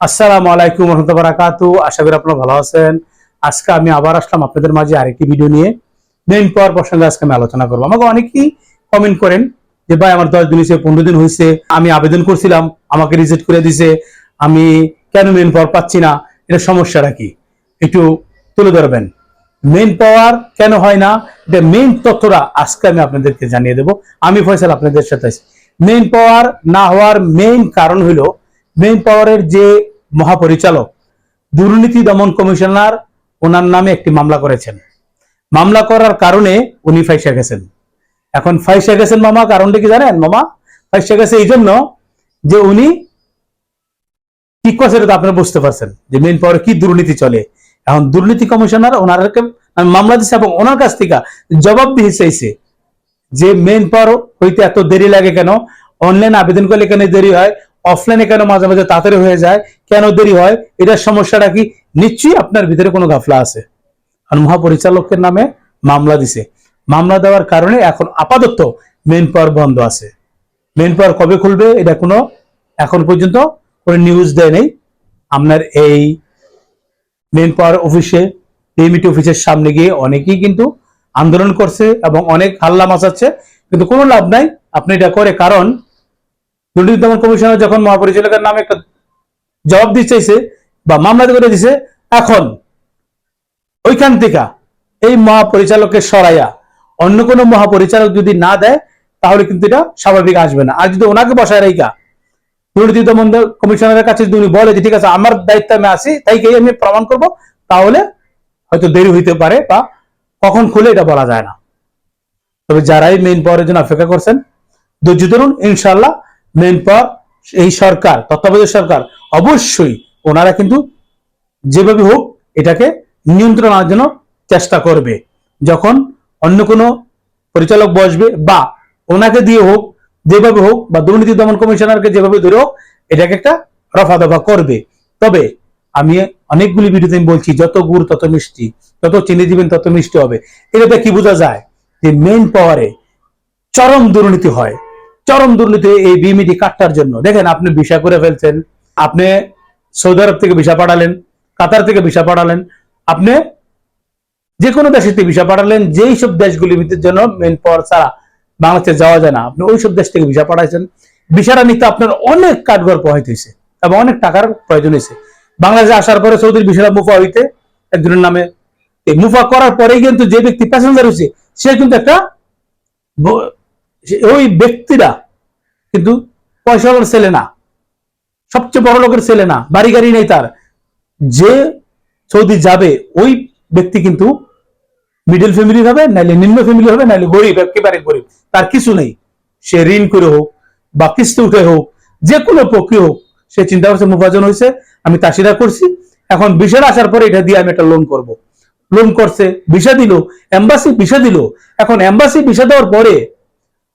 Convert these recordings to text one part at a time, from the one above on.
আসসালামু আলাইকুম রহমতুল্লাহ বারাকাতু আশা করি আপনারা ভালো আছেন। আজকে আমি আবার আসলাম আপনাদের মাঝে আরেকটি ভিডিও নিয়ে। মেইন পাওয়ার প্রসঙ্গে আজকে আমি আলোচনা করব। আমাকে অনেকেই কমেন্ট করেন যে, ভাই, আমার দশ দিন হয়েছে পনেরো দিন হয়েছে আমি আবেদন করছিলাম, আমাকে রিজেক্ট করে দিছে, আমি কেন মেইন পাওয়ার পাচ্ছি না? এটা সমস্যাটা কি? একটু তুলে ধরবেন। মেইন পাওয়ার কেন হয় না? এটা মেইন তথ্যটা আজকে আমি আপনাদেরকে জানিয়ে দেব। আমি ফয়সাল আপনাদের সাথে মেইন পাওয়ার না হওয়ার মেইন কারণ হলো মেইন পাওয়ারের যে মহাপরিচালক, দুর্নীতি দমন কমিশনার, ওনার নামে একটি মামলা করেছেন। মামলা করার কারণে উনি ফাইসা গেছেন। এখন ফাইসা গেছেন মামা, কারণটা কি জানেন মামা? ফাইসা গেছে এই জন্য যে উনি কি করছে এটা আপনারা বুঝতে পারছেন, যে মেইন পাওয়ারে কি দুর্নীতি চলে। এখন দুর্নীতি কমিশনার ওনারকে মামলা দিচ্ছে এবং ওনার কাছ থেকে জবাব দিয়ে চাইছে যে মেইন পাওয়ার হইতে এত দেরি লাগে কেন? অনলাইন আবেদন করলে কেন দেরি হয়? অফলাইনে কেন মাঝে মাঝে তাড়াতাড়ি হয়ে যায়? কেন দেরি হয়? এটার সমস্যাটা কি? নিশ্চয়ই আপনার ভিতরে কোনো গাফলা আছে। আর মহাপরিচালকের নামে মামলা দিছে। মামলা দেওয়ার কারণে এখন আপাতত মেন পাওয়ার বন্ধ আছে। মেন পাওয়ার কবে খুলবে, এটা কোনো এখন পর্যন্ত কোনো নিউজ দেয় নেই। আপনার এই মেন পাওয়ার অফিসে পিএমইটি অফিসের সামনে গিয়ে অনেকেই কিন্তু আন্দোলন করছে এবং অনেক হাল্লা মাচাচ্ছে। কিন্তু কোনো লাভ নাই। আপনি এটা করে কারণ দুর্নীতি দমন কমিশনার যখন মহাপরিচালকের নামে একটা জবাব দিতে চাইছে বা মামলা করে দিছে, এখন ওইখান থেকে এই মহাপরিচালককে সরাইয়া অন্য কোনো মহাপরিচালক যদি না দেয়, তাহলে কিন্তু এটা স্বাভাবিক আসবে না। আর যদি ওনাকে বসায় রেখা দুর্নীতি দমন কমিশনারের কাছে যদি উনি বলে যে, ঠিক আছে, আমার দায়িত্ব আমি আছি তাই কে আমি প্রমাণ করব তাহলে হয়তো দেরি হইতে পারে বা কখন খুলে এটা বলা যায় না। তবে যারাই মেইন পাওয়ারের জন্য অপেক্ষা করছেন, ধৈর্য ধরুন ইনশাল্লাহ মেইন পাওয়ার এই সরকার, তত্ত্বাবধায়ক সরকার, অবশ্যই ওনারা কিন্তু যেভাবে হোক এটাকে নিয়ন্ত্রণ আনার জন্য চেষ্টা করবে। যখন অন্য কোনো পরিচালক বসবে বা ওনাকে দিয়ে হোক, যেভাবে হোক বা দুর্নীতি দমন কমিশনারকে যেভাবে ধরে হোক, এটাকে একটা রফা দফা করবে। তবে আমি অনেকগুলি ভিডিওতে আমি বলছি, যত গুড় তত মিষ্টি, যত চিনি দিবেন তত মিষ্টি হবে। এটাতে কি বোঝা যায়? যে মেন পাওয়ারে চরম দুর্নীতি হয়। চরম দুর্নীতি এই বিমিটি কাটটার জন্য। দেখেন, আপনি ভিসা করে ফেলছেন, আপনি সৌদি আরব থেকে ভিসা পাঠালেন, কাতার থেকে ভিসা পাঠালেন, আপনি যে কোনো দেশে ভিসা পাঠালেন, যেই সব দেশগুলির জন্য মেন পাওয়ার ছাড়া বাংলাদেশে যাওয়া যায় না, আপনি ওই সব দেশ থেকে ভিসা পাঠাইছেন। ভিসাটা নিতে আপনার অনেক কাঠগড় প্রভাবিত হয়েছে, এবং অনেক টাকার প্রয়োজন হয়েছে। বাংলাদেশে আসার পরে সৌদির ভিসাটা মুফা হইতে একজনের নামে। মুফা করার পরেই কিন্তু যে ব্যক্তি প্যাসেঞ্জার হয়েছে, সে কিন্তু একটা ওই ব্যক্তিরা কিন্তু পয়সাওয়ালার ছেলে না। সবচেয়ে বড় লোকের ছেলে না, বাড়ি গাড়ি নেই তার। যে সৌদি যাবে, ওই ব্যক্তি কিন্তু মিডল ফ্যামিলি হবে, নাইলে নিম্ন ফ্যামিলি হবে, নাইলে গরিব, একেবারে গরিব। তার কিছু নেই। সে ঋণ করে হোক বা কিস্তি উঠে হোক, যে কোনো প্রক্রিয়া হোক, সে চিন্তা করছে মুফাজন হয়েছে, আমি তাসিরা করছি। এখন বিষয় আসার পরে এটা দিয়ে আমি একটা লোন করব। লোন করছে ভিসা দিল এম্বাসি ভিসা দিল। এখন এম্বাসি ভিসা দেওয়ার পরে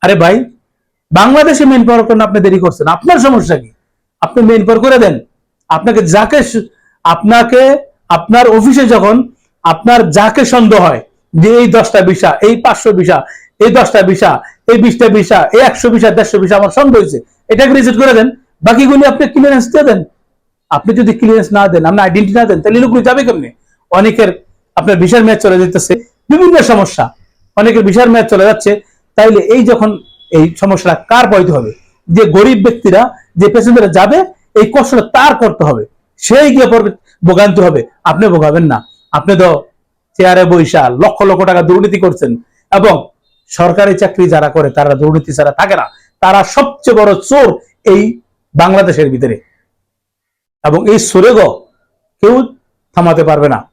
আরে ভাই, বাংলাদেশে মেন পাওয়ার জন্য আপনি দেরি করছেন। আপনার সমস্যা কি? আপনি মেন পাওয়ার করে দেন। আপনাকে যাকে আপনাকে, আপনার অফিসে যখন আপনার যাকে সন্দেহ হয়, যে এই দশটা ভিসা এই পাঁচশো ভিসা এই দশটা ভিসা এই বিশটা ভিসা এই একশো ভিসা দেড়শো ভিসা আমার সন্দেহ হয়েছে, এটাকে রিজেক্ট করে দেন। বাকিগুলি আপনি ক্লিয়ারেন্স দিয়ে দেন। আপনি যদি ক্লিয়ারেন্স না দেন আপনি আইডেন্টি না দেন, তাহলে লোকগুলো যাবে কেমনে? অনেকের আপনার ভিসার ম্যাচ চলে যেতেছে। বিভিন্ন সমস্যা। অনেকের ভিসার ম্যাচ চলে যাচ্ছে। তাইলে এই যখন এই সমস্যাটা কার বৈধ হবে? যে গরিব ব্যক্তিরা যে পেশেন্টরা যাবে, এই কষ্টটা তার করতে হবে। সেই গিয়ে পড়বে ভোগান্তি হবে। আপনি ভোগাবেন না। আপনি তো চেয়ারে বৈশা লক্ষ লক্ষ টাকা দুর্নীতি করছেন এবং সরকারি চাকরি যারা করে, তারা দুর্নীতি ছাড়া থাকে না। তারা সবচেয়ে বড় চোর এই বাংলাদেশের ভিতরে। এবং এই সুরেগ কেউ থামাতে পারবে না।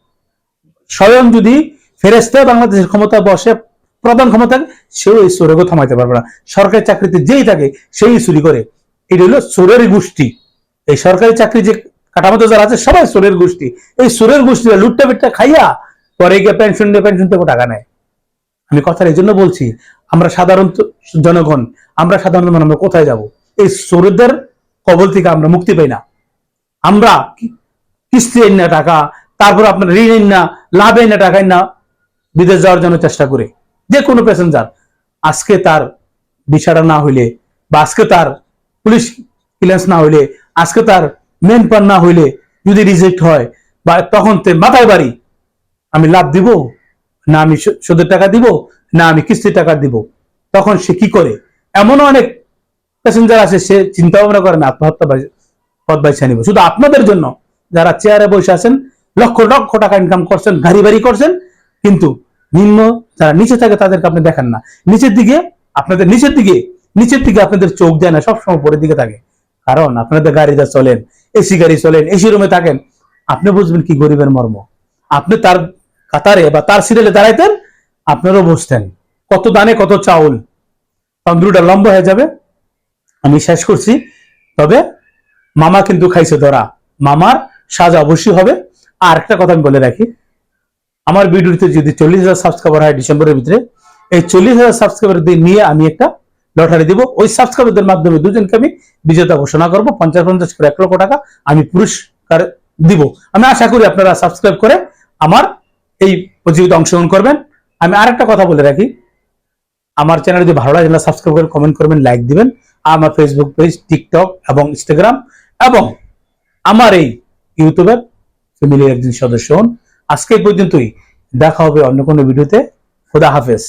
স্বয়ং যদি ফেরেস্তা বাংলাদেশের ক্ষমতা বসে প্রধান ক্ষমতা সেও এই সুরেগও থামাইতে পারবে না। সরকারি চাকরিতে যেই থাকে, সেই চুরি করে। এটা হলো সুরের গোষ্ঠী। এই সরকারি চাকরি যে কাঠামোতে যারা আছে, সবাই সুরের গোষ্ঠী। এই সুরের গোষ্ঠীরা লুটটা বেটটা খাইয়া পরে গিয়ে পেনশন দিয়ে পেনশন থেকে টাকা নেয়। আমি কথা এই জন্য বলছি, আমরা সাধারণ জনগণ, আমরা সাধারণ আমরা কোথায় যাব? এই সুরদের কবল থেকে আমরা মুক্তি পাই না। আমরা কিস্তি না টাকা, তারপর আপনার ঋণ না, লাভ না, টাকা আইন না, বিদেশ যাওয়ার জন্য চেষ্টা করে। যে কোনো প্যাসেঞ্জার আজকে তার বিচারা না হইলে বা আজকে তার পুলিশ ক্লিয়ারেন্স না হইলে, আজকে তার মেন পার না হইলে যদি রিজেক্ট হয় বা তখন তে মাথায় বাড়ি, আমি লাভ দিব? না আমি সুদের টাকা দিব? না আমি কিস্তির টাকা দিব? তখন সে কি করে? এমনও অনেক প্যাসেঞ্জার আছে, সে চিন্তা ভাবনা করে না, আত্মহত্যা পথ বাইছে নিব। শুধু আপনাদের জন্য, যারা চেয়ারে বসে আছেন, লক্ষ লক্ষ টাকা ইনকাম করছেন, গাড়ি বাড়ি করছেন, কিন্তু নিম্ন, যারা নিচে থাকে তাদেরকে আপনি দেখেন না। নিচের দিকে আপনাদের, নিচের দিকে নিচের দিকে আপনাদের চোখ দেয় না, সবসময় উপরের দিকে থাকে। কারণ আপনাদের গাড়িতে চলেন এসি গাড়ি চলেন এসি রুমে থাকেন, আপনি বুঝবেন কি গরিবের মর্ম। আপনি তার কাতারে বা তার সিরিয়ালে দাঁড়াইতেন, আপনারও বুঝতেন। কত দানে কত চাউল। তন্দ্রুটা লম্বা হয়ে যাবে। আমি শেষ করছি। তবে মামা কিন্তু খাইছে ধরা। মামার সাজা অবশ্যই হবে। আর একটা কথা আমি বলে রাখি। আমার ভিডিওতে যদি চল্লিশ হাজার সাবস্ক্রাইবার হয় ডিসেম্বরের ভিতরে, এই চল্লিশ হাজার সাবস্ক্রাইবার নিয়ে আমি একটা লটারি দিব। ওই সাবস্ক্রাইবারদের মাধ্যমে দুজনকে আমি বিজেতা ঘোষণা করব পঞ্চাশ পঞ্চাশ করে এক লক্ষ টাকা আমি পুরস্কার দিব। আমি আশা করি আপনারা সাবস্ক্রাইব করে আমার এই প্রতিযোগিতা অংশগ্রহণ করবেন। আমি আরেকটা কথা বলে রাখি। আমার চ্যানেল যদি ভালো লাগে সাবস্ক্রাইব করে কমেন্ট করবেন লাইক দিবেন। আমার ফেসবুক পেজ টিকটক এবং ইনস্টাগ্রাম এবং আমার এই ইউটিউবের ফ্যামিলির একজন সদস্য হন। আজকে পর্যন্তই। দেখা হবে অন্য কোনো ভিডিওতে। খোদা হাফেজ।